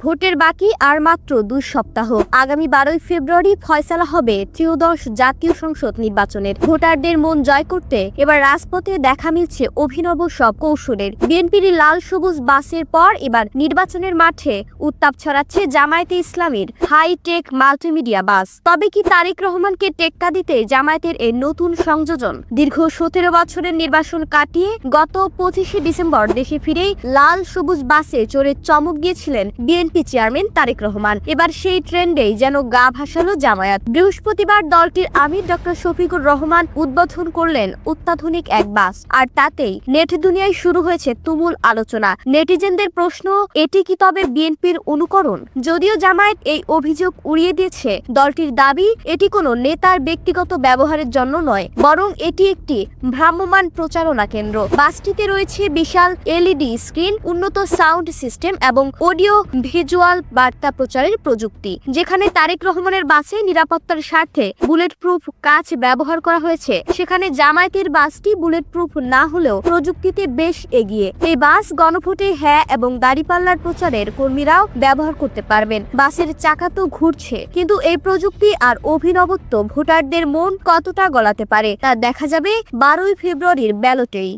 ভোটের বাকি আর মাত্র দুই সপ্তাহ। আগামী বারোই ফেব্রুয়ারি ফয়সালা হবে ত্রিয়োদশ জাতীয় সংসদ নির্বাচনের। ভোটারদের মন জয় করতে এবার রাজপথে দেখা মিলছে অভিনব সব কৌশলের। বিএনপির লাল সবুজ বাসের পর এবার নির্বাচনের মাঠে উত্তাপ ছড়াচ্ছে জামায়াতে ইসলামের হাইটেক মাল্টিমিডিয়া বাস। তবে কি তারেক রহমানকে টেক্কা দিতে জামায়াতের এই নতুন সংযোজন? দীর্ঘ সতেরো বছরের নির্বাচন কাটিয়ে গত পঁচিশে ডিসেম্বর দেশে ফিরেই লাল সবুজ বাসে চড়ে চমক গিয়েছিলেন বিএনপি চেয়ারম্যান তারেক রহমান। এবার সেই ট্রেন্ডেই যেন গা ভাসালো জামায়াত। বৃহস্পতিবার দলটির আমির ডক্টর শফিকুর রহমান উদ্বোধন করলেন অত্যাধুনিক এক বাস। আর তাতেই নেট দুনিয়ায় শুরু হয়েছে তুমুল আলোচনা। নেটিজেনদের প্রশ্ন, এটি কি তবে বিএনপির অনুকরণ? যদিও জামায়াত এই অভিযোগ উড়িয়ে দিয়েছে, দলটির দাবি, এটি কোনো নেতার ব্যক্তিগত ব্যবহারের জন্য নয়, বরং এটি একটি ভ্রাম্যমান প্রচারণা কেন্দ্র। বাসটিতে রয়েছে বিশাল এলইডি স্ক্রিন, উন্নত সাউন্ড সিস্টেম এবং অডিও ভিজুয়াল বার্তা প্রচারের প্রযুক্তি, যেখানে তারেক রহমানের বাসে নিরাপত্তার স্বার্থে বুলেট প্রুফ কাচ ব্যবহার করা হয়েছে, সেখানে জামায়াতের বাসটি বুলেট প্রুফ না হলেও প্রযুক্তিতে বেশ এগিয়ে। এই বাস গণভোটে হ্যাঁ এবং দাড়িপাল্লার প্রচারের কর্মীরাও ব্যবহার করতে পারবেন। বাসের চাকা তো ঘুরছে, কিন্তু এই প্রযুক্তি আর অভিনবত্ব ভোটারদের মন কতটা গলাতে পারে তা দেখা যাবে বারোই ফেব্রুয়ারির ব্যালটেই।